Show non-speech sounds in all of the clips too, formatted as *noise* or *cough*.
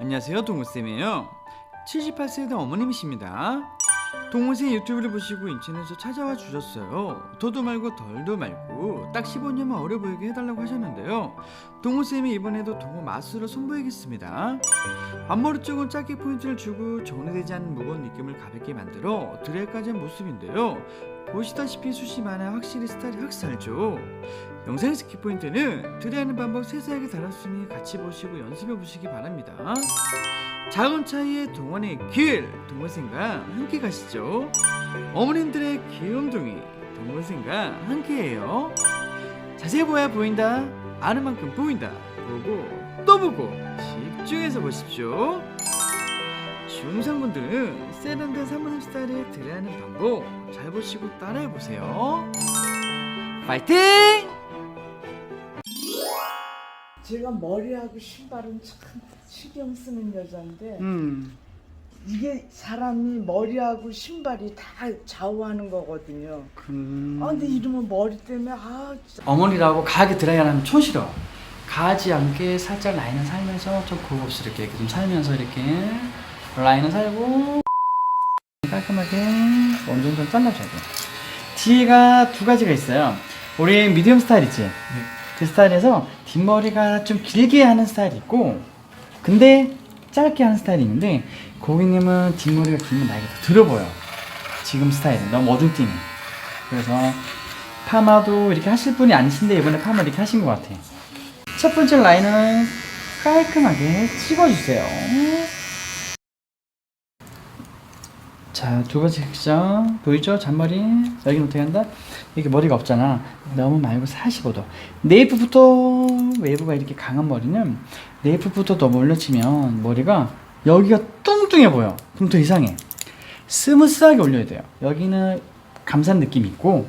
안녕하세요 동호쌤이에요. 78세 된 어머님이십니다. 동호쌤 유튜브를 보시고 인천에서 찾아와 주셨어요. 더도 말고 덜도 말고 딱 15년만 어려 보이게 해달라고 하셨는데요. 동호쌤이 이번에도 동호 마술을 선보이겠습니다. 앞머리 쪽은 짧게 포인트를 주고 정리되지 않은 무거운 느낌을 가볍게 만들어 드레까지 한 모습인데요 보시다시피 숱이 많아 확실히 스타일이 확 살죠 영상의 스킵 포인트는 드레하는 방법 세세하게 달았으니 같이 보시고 연습해 보시기 바랍니다. 작은 차이의 동원의 길 동원생과 함께 가시죠. 어머님들의 귀염둥이 동원생과 함께해요. 자세히 보야 보인다. 아는 만큼 보인다. 보고 또 보고 집중해서 보십시오. 중상분들은 세련된 사모님 스타일의 드레하는 방법 잘 보시고 따라해 보세요. 파이팅! 제가 머리하고 신발은 참 신경 쓰는 여자인데 음. 이게 사람이 머리하고 신발이 다 좌우하는 거거든요. 음. 아 근데 이러면 머리 때문에 아 진짜 어머니라고 가하게 드라이하면 촌 싫어. 가하지 않게 살짝 라인을 살면서 좀 고급스럽게 이렇게 좀 살면서 이렇게 라인을 살고 깔끔하게 어느 정도 잘라줘야 돼. 뒤가 두 가지가 있어요. 우리 미디엄 스타일 있지? 그 스타일에서 뒷머리가 좀 길게 하는 스타일이 있고 근데 짧게 하는 스타일이 있는데 고객님은 뒷머리가 길면 나이가 더 들어 보여. 지금 스타일은 너무 어중뛰네. 그래서 파마도 이렇게 하실 분이 아니신데 이번에 파마 이렇게 하신 것 같아. 첫 번째 라인은 깔끔하게 찍어주세요. 자, 두 번째 섹션 보이죠? 잔머리 여기는 어떻게 한다? 이렇게 머리가 없잖아. 너무 말고 45도. 네이프부터 외부가 이렇게 강한 머리는 네이프부터 더 올려치면 머리가 여기가 뚱뚱해 보여. 그럼 더 이상해. 스무스하게 올려야 돼요. 여기는 감싼 느낌이 있고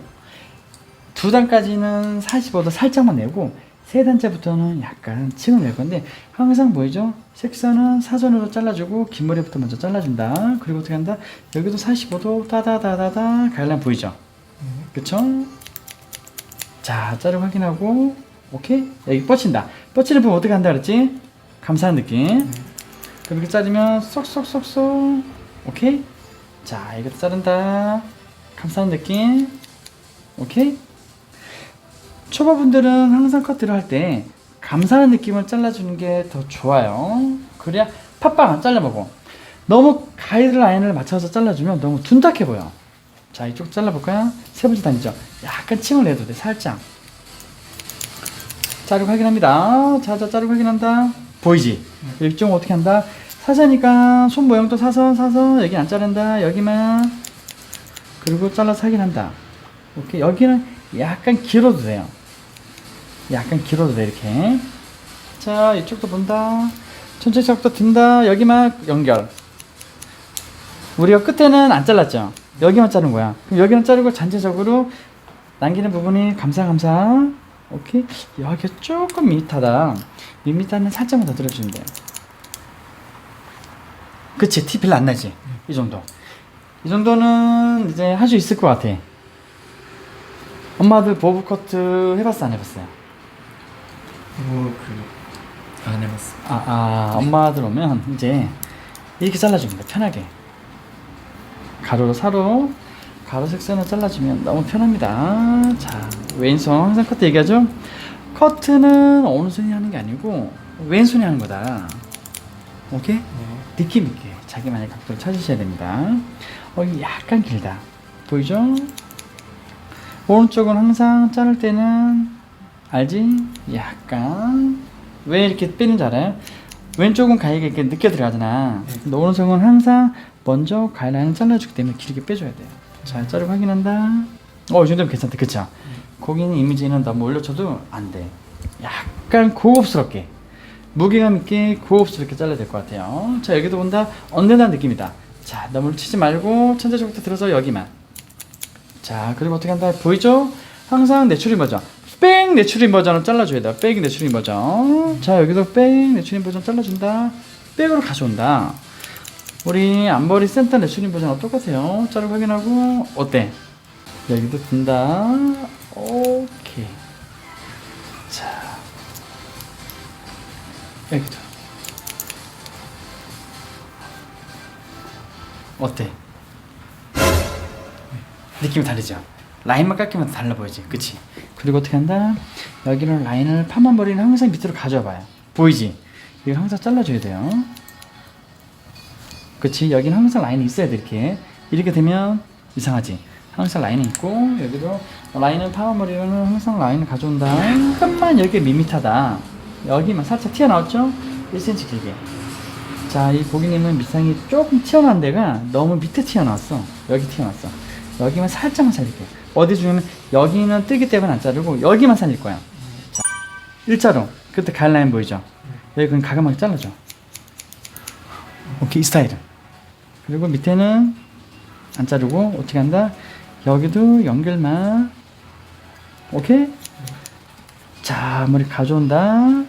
두 단까지는 45도 살짝만 내고 세 단째부터는 약간 층을 낼 건데 항상 보이죠? 색선은 사선으로 잘라주고 긴 머리부터 먼저 잘라준다. 그리고 어떻게 한다? 여기도 45도 따다다다다 가일라인 보이죠? 그쵸? 자, 자르고 확인하고 오케이? 여기 뻗친다. 뻗치는 부분 어떻게 한다 그랬지? 감싸는 느낌. 그렇게 자르면 쏙쏙쏙쏙 오케이? 자, 이것도 자른다. 감싸는 느낌. 오케이? 초보분들은 항상 커트를 할 때 감사한 느낌을 잘라주는 게 더 좋아요. 그래야 팥빵 안 잘라보고 너무 가이드라인을 맞춰서 잘라주면 너무 둔탁해 보여. 자 이쪽 잘라볼까요? 세 번째 단이죠. 약간 층을 내도 돼 살짝. 자르고 확인합니다. 자자 자르고 확인한다. 보이지? 이쪽 어떻게 한다? 사선이니까 손 모양도 사선 사선 여기 안 자른다 여기만 그리고 잘라서 확인한다. 오케이 여기는 약간 길어도 돼요. 약간 길어도 돼 이렇게. 자 이쪽도 본다. 천천히 쪽도 든다. 여기만 연결. 우리가 끝에는 안 잘랐죠. 여기만 자른 거야. 그럼 여기는 자르고 전체적으로 남기는 부분이 감사 감사. 오케이. 여기 조금 밋밋하다. 밋밋하면 살짝만 더 들어주면 돼요. 그치 티 별로 안 나지. 이 정도. 이 정도는 이제 할 수 있을 것 같아. 엄마들 보브 커트 해봤어 안 해봤어요? 뭐 그 안 해봤어. 아, 아 엄마들 오면 이제 이렇게 잘라줍니다 편하게 가로로 사로 가로 색선을 잘라주면 너무 편합니다 자 왼손 항상 커트 얘기하죠 커트는 어느 손이 하는 게 아니고 왼손이 하는 거다 오케이? 네. 느낌 있게 자기만의 각도를 찾으셔야 됩니다 어 약간 길다 보이죠? 오른쪽은 항상 자를 때는 알지? 약간. 왜 이렇게 빼는지 알아요? 왼쪽은 가위가 이렇게 늦게 들어가잖아. 근데 오른쪽은 항상 먼저 가위라인을 잘라주기 때문에 길게 빼줘야 돼요. 자 자르고 확인한다. 어이 정도면 괜찮다. 그쵸? 고객님 이미지는 너무 올려쳐도 안돼. 약간 고급스럽게 무게감 있게 고급스럽게 잘라야 될 것 같아요. 자 여기도 본다. 언제나 느낌이다. 자 너무 치지 말고 천재적부터 들어서 여기만 자 그리고 어떻게 한다? 보이죠? 항상 내추럴 버전. 백 내추럴 버전을 잘라줘야 돼요. 백 내추럴 버전. 자 여기도 백 내추럴 버전 잘라준다. 백으로 가져온다. 우리 앞머리 센터 내추럴 버전하고 똑같아요? 자르고 확인하고 어때? 여기도 든다. 오케이. 자. 여기도. 어때? 느낌이 다르죠? 라인만 깎이면 달라 보이지? 그치? 그리고 어떻게 한다? 여기는 라인을 파만 머리는 항상 밑으로 가져와 봐요 보이지? 이거 항상 잘라줘야 돼요 그치? 여기는 항상 라인이 있어야 돼 이렇게 이렇게 되면 이상하지? 항상 라인이 있고 여기도 라인은 파만 머리는 항상 라인을 가져온다 약간만 여기 밋밋하다 여기만 살짝 튀어나왔죠? 1cm 길게 자, 이 고객님은 밑상이 조금 튀어나온 데가 너무 밑에 튀어나왔어. 여기 튀어나왔어. 여기만 살짝만 살릴게. 어디 중에는 여기는 뜨기 때문에 안 자르고 여기만 살릴 거야. 자, 일자로. 그때 가일라인 보이죠? 여기 그냥 가감하게 잘라줘. 오케이, 이 스타일은. 그리고 밑에는 안 자르고 어떻게 한다? 여기도 연결만. 오케이? 자, 머리 가져온다.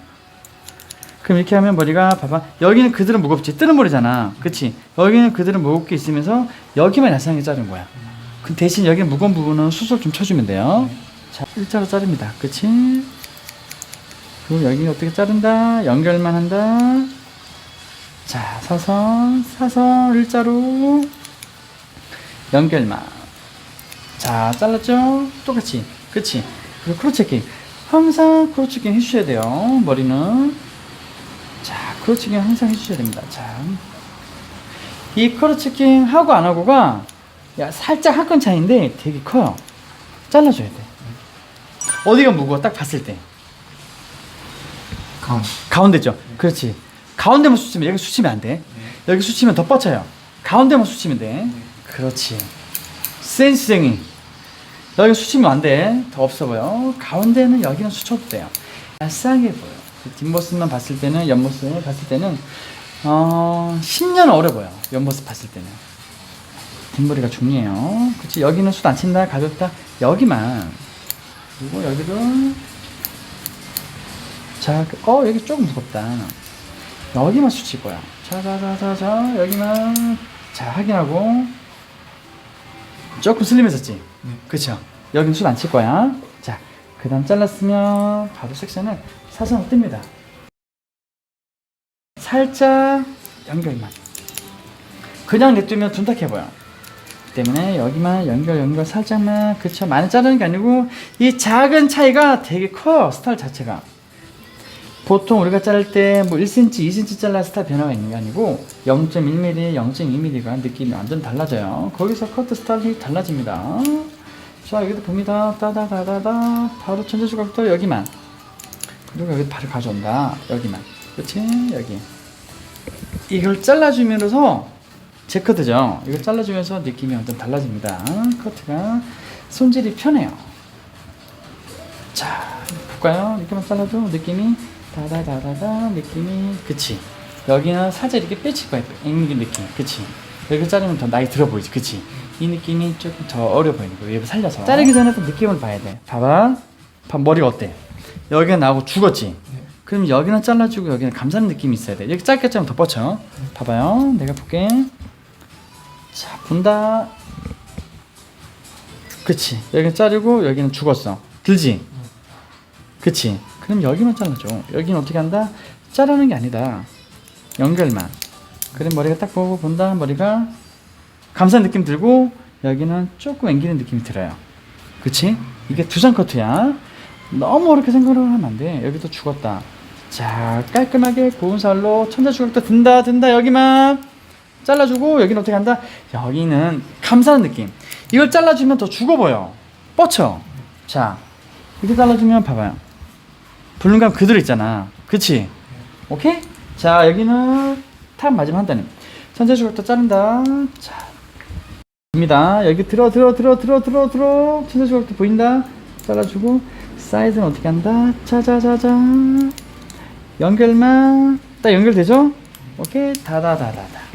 그럼 이렇게 하면 머리가 봐봐 여기는 그대로 무겁지 뜨는 머리잖아 그치 여기는 그대로 무겁게 있으면서 여기만 야상하게 자른 거야 그 대신 여기 무거운 부분은 수술 좀 쳐주면 돼요. 자 일자로 자릅니다. 그치? 그리고 여기 어떻게 자른다? 연결만 한다. 자 사선 사선 일자로. 연결만. 자 잘랐죠? 똑같이. 그치? 그리고 크로체킹. 항상 크로체킹 해주셔야 돼요 머리는. 자, 크로치킹 항상 해주셔야 됩니다. 자, 이 크로치킹 하고 안 하고가 야 살짝 한 건 차이인데 되게 커요. 잘라줘야 돼. 어디가 무거워? 딱 봤을 때 가운. 가운데죠. 그렇지. 가운데만 수치면 여기 수치면 안 돼. 여기 수치면 더 뻗쳐요. 가운데만 수치면 돼. 그렇지. 센스쟁이. 여기 수치면 안 돼. 더 없어 보여. 가운데는 여기는 수쳐도 돼요. 얄쌍해 보여. 그 뒷모습만 봤을 때는 옆모습을 봤을 때는 어 10년 어려 보여. 옆모습 봤을 때는. 뒷머리가 중요해요. 그치 여기는 숱 안 친다 가볍다 여기만 그리고 여기도 자, 그- 어, 여기 조금 무겁다. 여기만 수칠 거야. 자, 자, 자, 자, 자, 여기만. 자, 확인하고. 조금 슬림했었지? 네. 그쵸? 여기는 숱 안 칠 거야. 자, 그 다음 잘랐으면 바로 섹션을 사선으로 뜹니다. 살짝 연결만. 그냥 냅두면 둔탁해 보여. 때문에 여기만 연결 연결 살짝만 그쵸 많이 자르는 게 아니고 이 작은 차이가 되게 커요 스타일 자체가 보통 우리가 자를 때 뭐 1cm, 2cm 잘라 스타일 변화가 있는 게 아니고 0.1mm, 0.2mm가 느낌이 완전 달라져요. 거기서 커트 스타일이 달라집니다. 자 여기도 봅니다. 따다다다다 바로 천재 조각도 여기만 그리고 여기 바로 가져온다. 여기만 그렇지 여기 이걸 잘라주면서 제 커트죠. 이걸 잘라주면서 느낌이 완전 달라집니다. 커트가 손질이 편해요. 자, 볼까요? 이렇게만 잘라도 느낌이 다다다다다 느낌이 그치. 여기는 살짝 이렇게 빼칠 거야 앵긴 느낌 그치. 여기 자르면 더 나이 들어 보이지 그치. 이 느낌이 조금 더 어려 보이는 거예요. 얘를 살려서. 자르기 전에 또 느낌을 봐야 돼. 봐봐. 봐 머리가 어때? 여기가 나오고 죽었지? 그럼 여기는 잘라주고 여기는 감싸는 느낌이 있어야 돼. 이렇게 짧게 자르면 더 뻗쳐. 봐봐요. 내가 볼게 자 본다. 그치. 여기는 자르고 여기는 죽었어. 들지? 그치. 그럼 여기만 잘라줘. 여기는 어떻게 한다? 자르는 게 아니다. 연결만. 그럼 머리가 딱 보고 본다. 머리가 감싼 느낌 들고 여기는 조금 앵기는 느낌이 들어요. 그치? 이게 두상 커트야. 너무 어렵게 생각을 하면 안돼. 여기도 죽었다. 자 깔끔하게 고운 살로 천자 주걱도 든다. 든다. 여기만 잘라주고 여기는 어떻게 한다? 여기는 감싸는 느낌. 이걸 잘라주면 더 죽어 보여. 뻗쳐. 자 이렇게 잘라주면 봐봐요. 불륜감 그대로 있잖아. 그치? 오케이? 자 여기는 탑 맞으면 한다는 천재 주걱도 자른다. 자 입니다. 여기 들어 들어 들어 들어 들어 들어. 천재 주걱도 보인다. 잘라주고 사이즈는 어떻게 한다? 자자자자. 연결만. 딱 연결되죠? 오케이. 다다다다다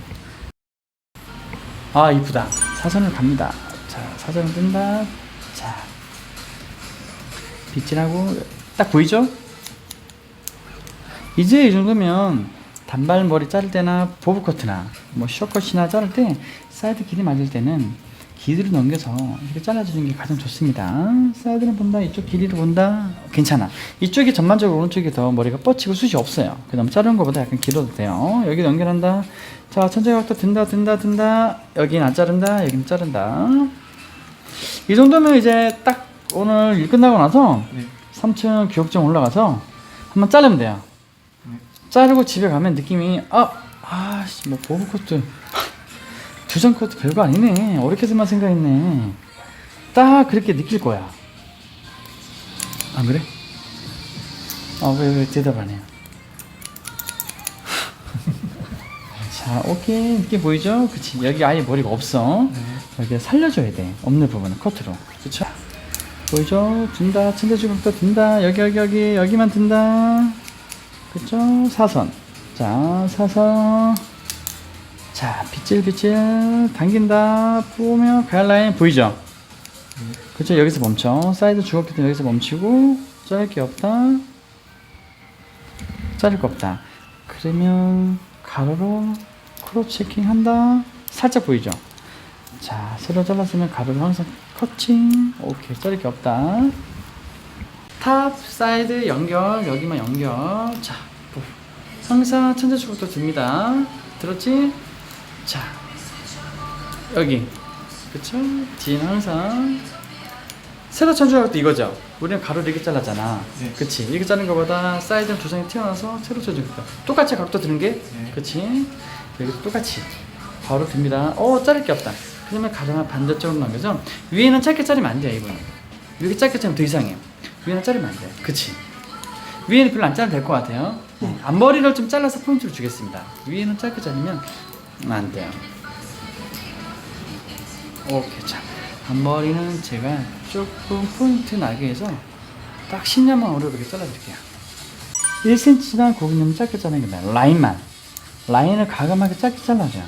아 이쁘다. 사선을 갑니다. 자 사선을 뜬다. 자 빗질하고 딱 보이죠? 이제 이 정도면 단발머리 자를 때나 보브커트나 뭐 쇼컷이나 자를 때 사이드 길이 맞을 때는 길이로 넘겨서 이렇게 잘라주는 게 가장 좋습니다. 사이드는 본다, 이쪽 길이로 본다, 괜찮아. 이쪽이 전반적으로 오른쪽이 더 머리가 뻗치고 숱이 없어요. 그 다음 자르는 것보다 약간 길어도 돼요. 여기 연결한다. 자, 천천히 각도 든다, 든다, 든다. 여기는 안 자른다, 여기는 자른다. 이 정도면 이제 딱 오늘 일 끝나고 나서 네. 3층 교육장 올라가서 한번 자르면 돼요. 네. 자르고 집에 가면 느낌이 아, 아씨 뭐 보호 코트 두장 코트 별거 아니네. 어렵게만 생각했네. 딱 그렇게 느낄 거야. 안 그래? 아 왜 왜 대답 안 해요? *laughs* 자, 오케이 이렇게 보이죠? 그치 여기 아예 머리가 없어. 네. 여기 살려줘야 돼. 없는 부분은 커트로. 그쵸? 보이죠? 든다. 침대주걱도 든다. 여기, 여기, 여기, 여기만 든다. 그쵸? 사선. 자, 사선. 자, 빗질빗질. 당긴다. 보면 가일라인 보이죠? 그쵸? 여기서 멈춰. 사이드 주걱기도 여기서 멈추고. 자를 게 없다. 자를 거 없다. 그러면 가로로 크롭 체킹 한다. 살짝 보이죠? 자, 세로 잘랐으면 가로로 항상 커팅. 오케이, 자를 게 없다. 탑, 사이드 연결, 여기만 연결. 자, 보. 항상 천재축도 듭니다. 들었지? 자, 여기. 그쵸? 뒤는 항상. 세로 천주각도 이거죠? 우리는 가로 이렇게 잘랐잖아. 네. 그치? 이렇게 자른 거보다 사이드는 두 장이 튀어나와서 세로 천주각도. 똑같이 각도 드는 게 네. 그치? 여기도 똑같이 바로 듭니다. 어, 자를 게 없다. 그러면 가르마 반대쪽으로 넘겨서 위에는 짧게 자르면 안 돼요, 이거는. 이렇게 짧게 자르면 더 이상해요. 위에는 자르면 안 돼요. 그치? 위에는 별로 안 자르면 될 것 같아요. 앞머리를 좀 잘라서 포인트를 주겠습니다. 위에는 짧게 자르면 안 돼요. 오케이, 자. 앞머리는 제가 조금 포인트 나게 해서 딱 10년만 어렵게 잘라드릴게요. 1cm나 고기는 짧게 자르는 게 나아요. 라인만. 라인을 가감하게 짧게 잘라줘.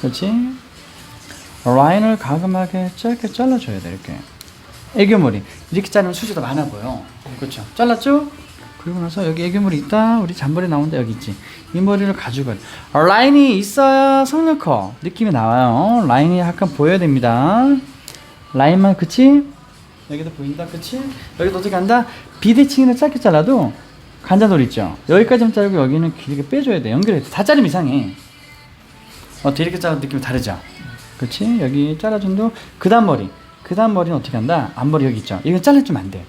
그렇지? 라인을 가감하게 짧게 잘라줘야 돼, 이렇게. 애교머리. 이렇게 자르면 수지도 많아 보여. 그렇죠? 잘랐죠? 그리고 나서 여기 애교머리 있다. 우리 잔머리 나온다. 여기 있지. 이 머리를 가지고. 라인이 있어야 성능 커. 느낌이 나와요. 라인이 약간 보여야 됩니다. 라인만, 그치? 여기도 보인다, 그치? 여기도 어떻게 한다? 비대칭을 짧게 잘라도 간자돌 있죠? 여기까지만 자르고 여기는 길게 빼줘야 돼. 연결해야 돼. 다 자르면 이상해. 어때? 이렇게 자르는 느낌이 다르죠? 그치? 여기 잘라준도 그 다음 머리. 그 다음 머리는 어떻게 한다? 앞머리 여기 있죠? 이건 잘라주면 안 돼.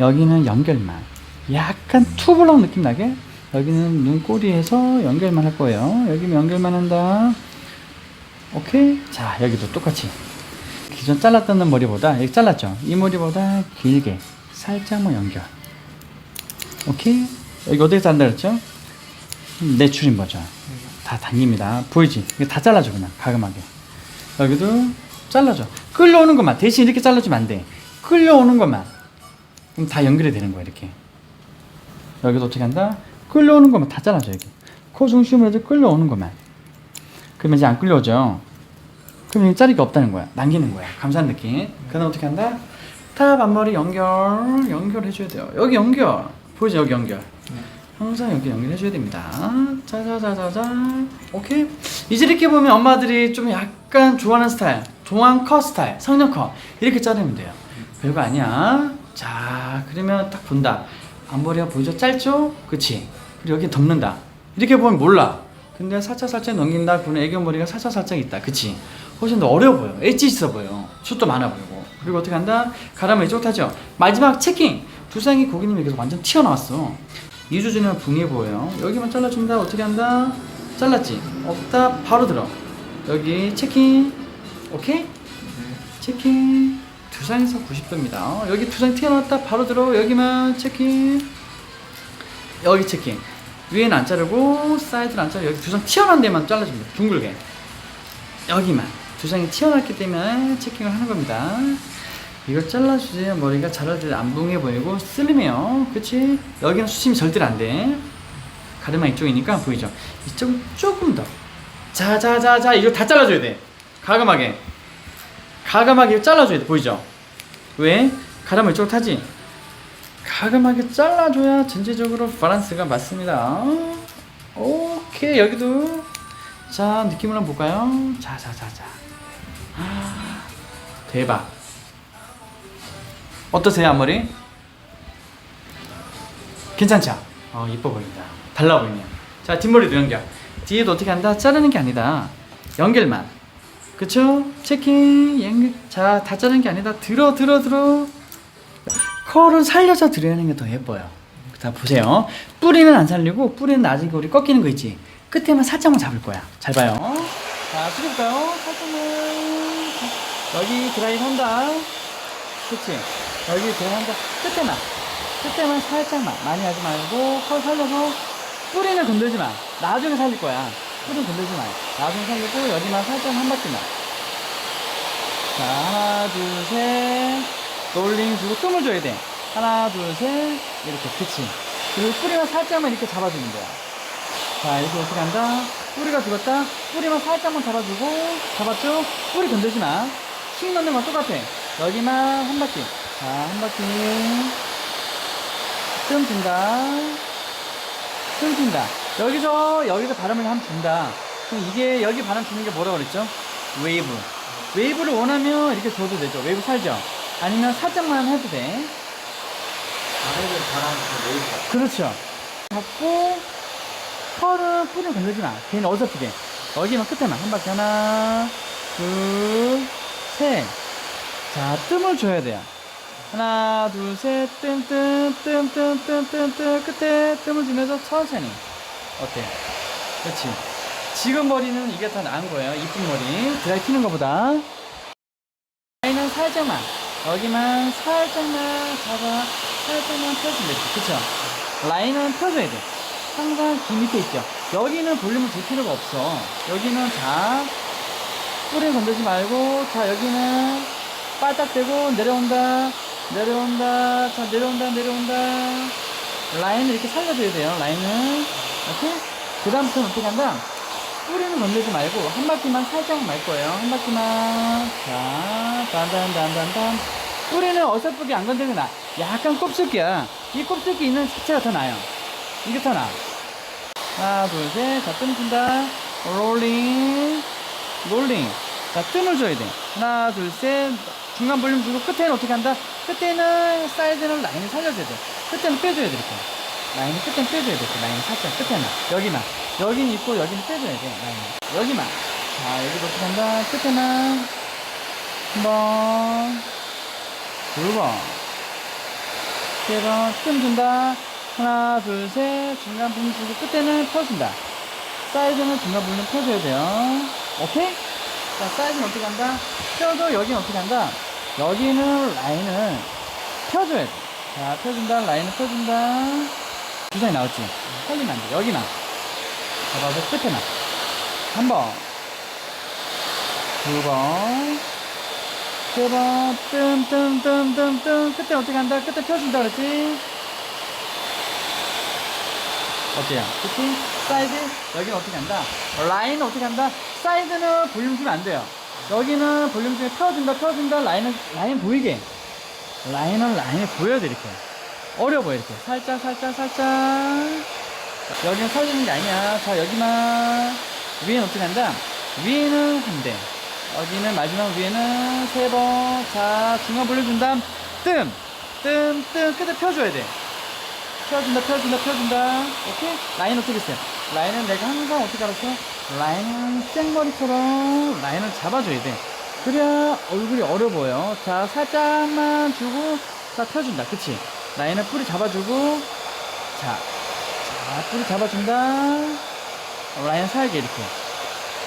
여기는 연결만. 약간 투블럭 느낌 나게. 여기는 눈꼬리에서 연결만 할 거예요. 여기는 연결만 한다. 오케이? 자, 여기도 똑같이. 기존 잘랐던 머리보다 여기 잘랐죠? 이 머리보다 길게 살짝만 연결. 오케이? 여기 어디에 자른다 그랬죠? 내추린 버전. 다 당깁니다. 보이지? 이거 다 잘라줘 그냥 가감하게. 여기도 잘라줘. 끌려오는 것만 대신 이렇게 잘라주면 안 돼. 끌려오는 것만. 그럼 다 연결이 되는 거야 이렇게. 여기도 어떻게 한다? 끌려오는 것만 다 잘라줘 여기. 코 중심으로 해서 끌려오는 것만. 그러면 이제 안 끌려오죠. 그러면 자리가 없다는 거야. 남기는 거야. 감사한 느낌. 그다음 어떻게 한다? 탑 앞머리 연결 연결해줘야 돼요. 여기 연결 보이죠? 여기 연결. 항상 여기 연결해줘야 됩니다. 자자자자자. 오케이. 이제 이렇게 보면 엄마들이 좀 약간 좋아하는 스타일, 좋아하는 컷 스타일, 성형 컷 이렇게 자르면 돼요. 별거 아니야. 자, 그러면 딱 본다. 앞머리가 보이죠? 짧죠? 그치? 그리고 여기 덮는다. 이렇게 보면 몰라. 근데 살짝 살짝 넘긴다. 그러면 애교 머리가 살짝 살짝 있다. 그치? 훨씬 더 어려워 보여. 엣지 있어 보여. 숱도 많아 보이고. 그리고 어떻게 한다? 가라면 이쪽 타죠. 마지막 체킹. 두상이 고객님이 계속 완전 튀어나왔어. 2주 전이면 붕해 보여요. 여기만 잘라준다. 어떻게 한다? 잘랐지? 없다. 바로 들어. 여기 체킹. 오케이? 체킹. 두상에서 90도입니다. 여기 두상 튀어나왔다. 바로 들어. 여기만 체킹. 여기 체킹. 위에는 안 자르고 사이드는 안 자르고 여기 두상 튀어나온 데만 잘라줍니다. 둥글게. 여기만. 두상이 튀어나왔기 때문에 체킹을 하는 겁니다. 이걸 잘라주세요. 머리가 자를 때안 붕해 보이고 슬림해요. 그치? 여기는 수심이 절대로 안 돼. 가르마 이쪽이니까 보이죠? 이쪽은 조금 더. 자, 자, 자, 자. 이거 다 잘라줘야 돼. 가감하게. 가감하게 잘라줘야 돼. 보이죠? 왜? 가르마 이쪽으로 타지? 가감하게 잘라줘야 전체적으로 밸런스가 맞습니다. 오케이. 여기도 자, 느낌을 한번 볼까요? 자, 자, 자, 자. 아, 대박. 어떠세요, 앞머리? 괜찮죠? 어, 이뻐 보인다. 달라 보이네요. 자, 뒷머리도 연결. 뒤에도 어떻게 한다? 자르는 게 아니다. 연결만. 그쵸? 체킹, 연결. 자, 다 자르는 게 아니다. 들어, 들어, 들어. 컬은 살려서 드려야 하는 게 더 예뻐요. 자, 보세요. 뿌리는 안 살리고, 뿌리는 나중에 우리 꺾이는 거 있지? 끝에만 살짝만 잡을 거야. 잘 봐요. 자, 찍을까요? 살짝만. 여기 드라이브 한다. 그치? 여기 드라이브 한다. 끝에만. 끝에만 살짝만. 많이 하지 말고, 컬 살려서 뿌리는 건들지 마. 나중에 살릴 거야. 뿌리는 건들지 마. 나중에 살리고, 여기만 살짝 한 바퀴만. 자, 하나, 둘, 셋. 롤링 주고 뜸을 줘야 돼. 하나, 둘, 셋. 이렇게. 그치. 그리고 뿌리만 살짝만 이렇게 잡아주는 거야. 자, 이렇게 어떻게 한다? 뿌리가 죽었다? 뿌리만 살짝만 잡아주고, 잡았죠? 뿌리 건들지 마. 힘 넣는 건 똑같아. 여기만 한 바퀴. 자, 한 바퀴. 뜸 준다. 뜸 준다. 여기서, 여기서 바람을 한번 준다. 그럼 이게, 여기 바람 주는 게 뭐라고 그랬죠? 웨이브. 웨이브를 원하면 이렇게 줘도 되죠. 웨이브 살죠? 아니면 살짝만 해도 돼. 아래를 바람 그 웨이브. 그렇죠. 잡고, 털은 뿌리 건들지 마. 괜히 어설프게. 여기만 끝에만. 한 바퀴 하나, 둘, 셋. 자, 뜸을 줘야 돼요. 하나, 둘, 셋, 뜸, 뜸, 뜸, 뜸, 뜸, 뜸, 뜸. 끝에 뜸을 주면서 천천히. 어때? 그렇지. 지금 머리는 이게 더 나은 거예요. 이쁜 머리. 드라이 피는 것보다. 라인은 살짝만. 여기만 살짝만 잡아. 살짝만 펴주면 되지. 그쵸? 라인은 펴줘야 돼. 항상 귀 밑에 있죠. 여기는 볼륨을 줄 필요가 없어. 여기는 자, 뿌리 건들지 말고, 자, 여기는 바짝 대고 내려온다. 내려온다. 자, 내려온다. 내려온다. 라인을 이렇게 살려줘야 돼요. 라인은. 오케이? 그 다음부터는 어떻게 한다? 뿌리는 건들지 말고, 한 바퀴만 살짝만 말 거예요. 한 바퀴만. 자, 단단단단단. 뿌리는 어설프게 안 건드리는 게 나. 약간 곱슬기야. 이 곱슬기 있는 자체가 더 나아요. 이게 더 나아. 하나, 둘, 셋. 자, 뜸 준다. 롤링. 롤링. 자, 뜸을 줘야 돼. 하나, 둘, 셋. 중간 볼륨 주고 끝에는 어떻게 한다? 끝에는 사이드는 라인을 살려줘야 돼. 끝에는 빼줘야 돼, 이렇게. 라인을 끝에는 빼줘야 돼. 이렇게. 라인을 살짝 끝에만. 여기만. 여기는 있고 여기는 빼줘야 돼. 라인을. 여기만. 자, 여기도 어떻게 한다? 끝에만. 한 번. 두 번. 세 번. 뜸 준다. 하나, 둘, 셋. 중간 부분 주고 끝에는 펴준다. 사이드는 중간 부분을 펴줘야 돼요. 오케이? 자, 사이드는 어떻게 한다? 펴도 여기는 어떻게 한다? 여기는 라인을 펴줘야 돼. 자, 펴준다. 라인을 펴준다. 두상이 나왔지? 살리면 안 돼. 여기만. 잡아서 끝에만. 한 번. 두 번. 세 번. 뜸, 뜸, 뜸, 뜸, 뜸. 끝에 어떻게 한다? 끝에 펴준다. 그랬지? 어때요? 그치? 사이드? 여기는 어떻게 한다? 라인은 어떻게 한다? 사이드는 볼륨 주면 안 돼요. 여기는 볼륨 주면 펴준다, 펴준다, 라인은, 라인 보이게. 라인은 라인을 보여야 돼, 이렇게. 어려 보여, 이렇게. 살짝, 살짝, 살짝. 여기는 살리는 게 아니야. 자, 여기만. 위에는 어떻게 한다? 위에는 한 대. 여기는 마지막 위에는 세 번. 자, 중간 볼륨 준 다음, 뜸. 뜸, 뜸. 끝에 펴줘야 돼. 펴준다, 펴준다, 펴준다. 오케이? 라인 어떻게 했어요? 라인은 내가 항상 어떻게 알았어? 라인은 생머리처럼 라인을 잡아줘야 돼. 그래야 얼굴이 어려 보여. 자, 살짝만 주고, 자, 펴준다. 그치? 라인은 뿌리 잡아주고, 자, 자, 뿌리 잡아준다. 라인 살게, 이렇게.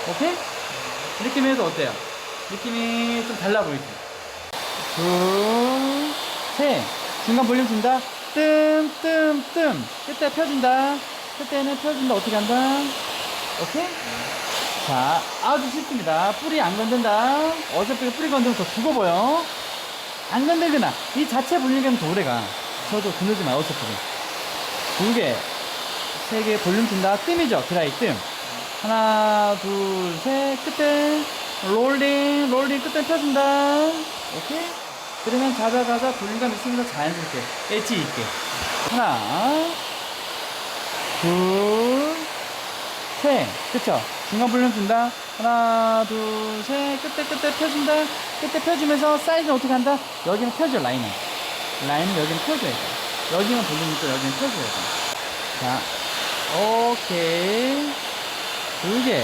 오케이? 느낌이 해도 어때요? 느낌이 좀 달라 보이죠? 둘, 셋. 중간 볼륨 준다. 뜸, 뜸, 뜸. 끝에 펴준다. 끝에는 펴준다. 어떻게 한다? 오케이? 자, 아주 쉽습니다. 뿌리 안 건든다. 어차피 뿌리 건드면 더 죽어 보여. 안 건들거나. 이 자체 볼륨감이 더 오래 가. 저도 마, 어차피. 두 개. 세 개 볼륨 준다. 뜸이죠. 드라이 뜸. 하나, 둘, 셋. 끝에. 롤링, 롤링 끝에 펴준다. 오케이? 그러면 가자, 가자. 볼륨감 있으면서 자연스럽게. 엣지 있게. 하나, 둘, 셋. 그쵸? 중간 볼륨 준다. 하나, 둘, 셋. 끝에 끝에 펴준다. 끝에 펴주면서 사이즈는 어떻게 한다? 여기는 펴줘 라인은. 라인은 여기는 펴줘야 돼. 여기는 볼륨 있고 여기는 펴줘야 돼. 자, 오케이. 두 개.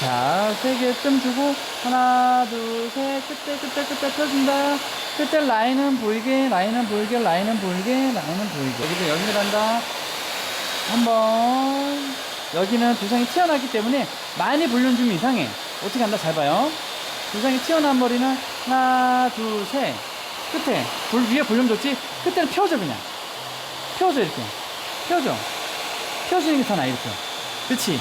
자, 세개뜸 주고 하나, 둘, 셋. 끝에 끝에 끝에 펴준다. 끝에 라인은 보이게, 라인은 보이게, 라인은 보이게, 라인은 보이게. 여기도 연결한다. 한 번 여기는 두상이 튀어나왔기 때문에 많이 볼륨 주면 이상해 어떻게 한다 잘 봐요 두상이 튀어나온 머리는 하나 둘 셋 끝에 볼 위에 볼륨 줬지? 끝에는 펴줘 그냥. 펴줘 이렇게. 펴줘. 펴주는 게 더 나아 이렇게. 그치?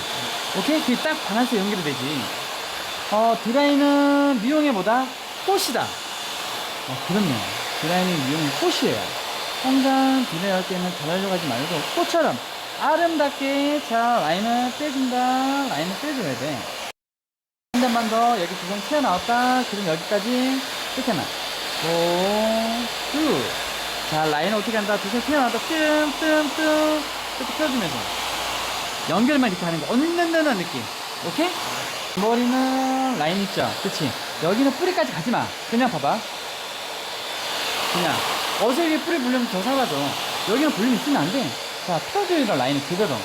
오케이? 그게 딱 바란스 연결이 되지. 어 드라이는 미용해보다 꽃이다. 어 그럼요 드라이는 미용이 꽃이에요. 항상 드라이 할 때는 잘하려고 하지 말고 꽃처럼 아름답게 자 라인을 빼준다. 라인을 빼줘야 돼한 대만 더 여기 두성 튀어나왔다. 그럼 여기까지 끝에만 오쭉 라인을 어떻게 한다? 두성 튀어나왔다. 뜸 뜸 뜸. 이렇게 펴주면서. 연결만 이렇게 하는 거. 언는다는 느낌. 오케이? 머리는 라인 있죠? 그치? 여기는 뿌리까지 가지 마. 그냥 봐봐. 그냥. 어제 뿌리 볼륨 더 사라져. 여기는 볼륨 있으면 안 돼. 자 펴줘야 돼 라인 그대로.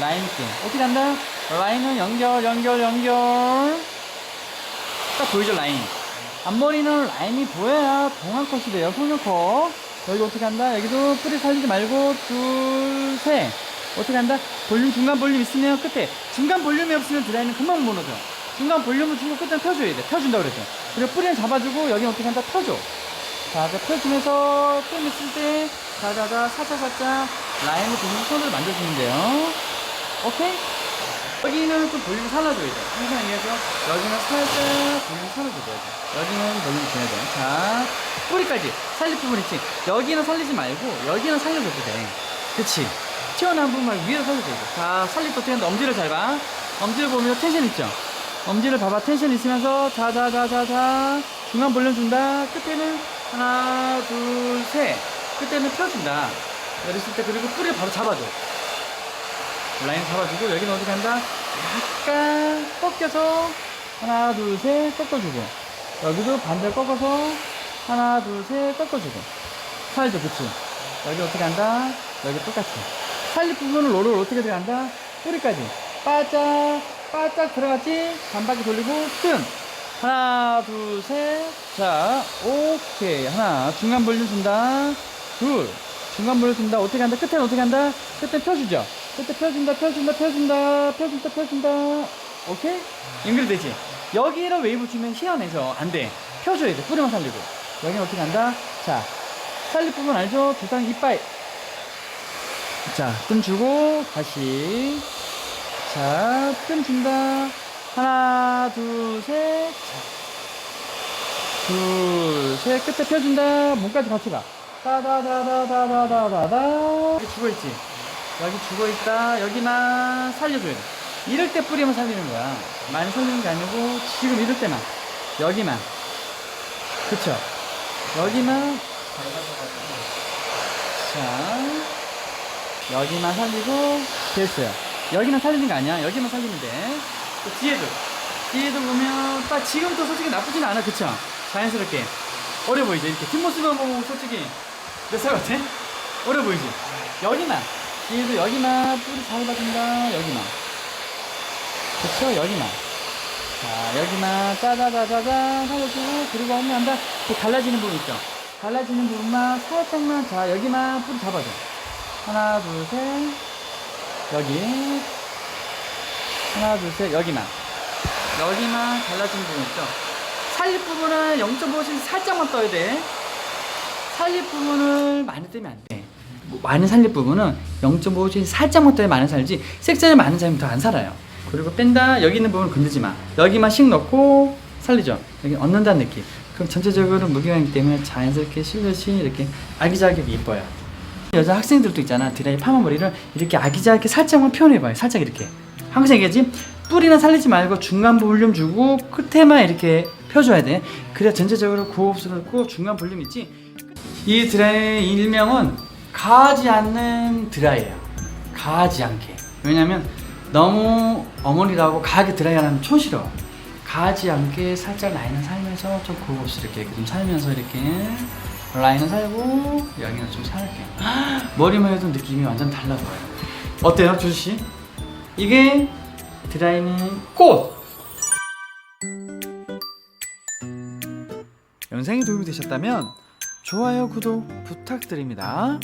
라인 있게. 어떻게 한다? 라인은 연결 연결 연결. 딱 보이죠 라인 앞머리는 라인이 보여야 동안 컷이 돼요. 속눈컷 여기 어떻게 한다? 여기도 뿌리 살리지 말고 둘 셋. 어떻게 한다? 볼륨 중간 볼륨 있으면 끝에. 중간 볼륨이 없으면 드라이는 금방 무너져. 중간 볼륨을 주고 끝에 펴줘야 돼. 펴준다 그랬죠. 그리고 뿌리는 잡아주고 여기 어떻게 한다? 펴줘. 자, 그 펴주면서 뜸 있을 때 자자자 살짝살짝 라인을 보면서 손으로 만져주면 돼요. 오케이? 여기는 좀 볼륨 살려줘야 돼. 항상 얘기하죠? 여기는 살짝 볼륨 살려줘야 돼. 여기는 볼륨 줘야 돼. 자, 뿌리까지 살릴 부분 있지? 여기는 살리지 말고 여기는 살려줘도 돼. 그치? 튀어나온 부분 말고 위로 살려줘야 돼. 자, 살릴 때 하는데 엄지를 잘 봐. 엄지를 보면 텐션 있죠? 엄지를 봐봐. 텐션 있으면서 자 자 자 자 자 중간 볼륨 준다. 끝에는 하나, 둘, 셋. 끝에는 펴준다. 내렸을 때 그리고 뿌리 바로 잡아줘. 라인 잡아주고 여기는 어떻게 한다? 약간 꺾여서 하나, 둘, 셋 꺾어주고 여기도 반대로 꺾어서 하나, 둘, 셋 꺾어주고 살죠, 그치? 여기 어떻게 한다? 여기 똑같이. 살릴 부분을 롤을 어떻게 들어간다? 뿌리까지. 바짝 바짝 들어갔지? 반바퀴 돌리고 뜸. 하나 둘 셋 자 오케이. 하나 중간 볼륨 준다. 둘. 중간 볼륨 준다. 어떻게 한다? 끝에는 어떻게 한다? 끝에 펴주죠 끝에 펴준다 펴준다 펴준다 펴준다 펴준다 오케이 연결되지 여기로 웨이브 주면 희한해서 안 돼 펴줘야 돼 뿌리만 살리고 여기는 어떻게 한다 자 살릴 부분 알죠 두상 이빨 자 뜸 주고 다시 자, 뜸 준다. 하나, 둘, 셋. 자. 둘, 셋. 끝에 펴준다. 몸까지 같이 가. 다다다다다다다다. 여기 죽어있지? 여기 죽어있다. 여기만 살려줘야 돼. 이럴 때 뿌리만 살리는 거야. 많이 살리는 게 아니고, 지금 이럴 때만. 여기만. 그쵸? 여기만. 자. 여기만 살리고, 됐어요. 여기만 살리는 거 아니야. 여기만 살리면 돼. 또 뒤에도. 뒤에도 보면, 딱 지금도 솔직히 나쁘진 않아. 그쵸? 자연스럽게. 어려 보이지? 이렇게 뒷모습만 보면 솔직히 몇 살 같아? 어려 보이지? 여기만. 뒤에도 여기만 뿌리 잘 받은다. 여기만. 그쵸? 여기만. 자, 여기만 짜자자자자 살려주고, 그리고 하면 한다. 또 갈라지는 부분 있죠? 갈라지는 부분만 살짝만, 자, 여기만 뿌리 잡아줘. 하나, 둘, 셋. 여기 하나 둘 셋 여기만 여기만 갈라진 부분 있죠 살릴 부분은 0.5cm 살짝만 떠야 돼 살릴 부분을 많이 뜨면 안돼 많이 살릴 부분은 0.5cm 살짝만 떠야 많이 살지 색깔이 많은 사람이 더 안 살아요. 그리고 뺀다 여기 있는 부분 건들지 마. 여기만 씩 넣고 살리죠. 여기 얻는다는 느낌. 그럼 전체적으로 무게감이기 때문에 자연스럽게 실루엣이 이렇게 아기자기하게 이뻐요. 여자 학생들도 있잖아. 드라이 파마 머리를 이렇게 아기자기하게 살짝만 표현해봐요. 살짝 이렇게. 항상 얘기하지 뿌리는 살리지 말고 중간 볼륨 주고 끝에만 이렇게 펴줘야 돼. 그래야 전체적으로 고급스럽고 중간 볼륨 있지? 이 드라이의 일명은 가지 않는 드라이예요 가지 않게 왜냐면 너무 어머니라고 가하게 드라이하면 촌스러워. 가하지 않게 살짝 라인을 살면서 좀 고급스럽게 좀 살면서 이렇게 라인을 살고 여기는 좀 살게. 머리만 해도 느낌이 완전 달라 보여요. 어때요, 주수 씨? 이게 드라이닝 꽃. 영상이 도움이 되셨다면 좋아요, 구독 부탁드립니다.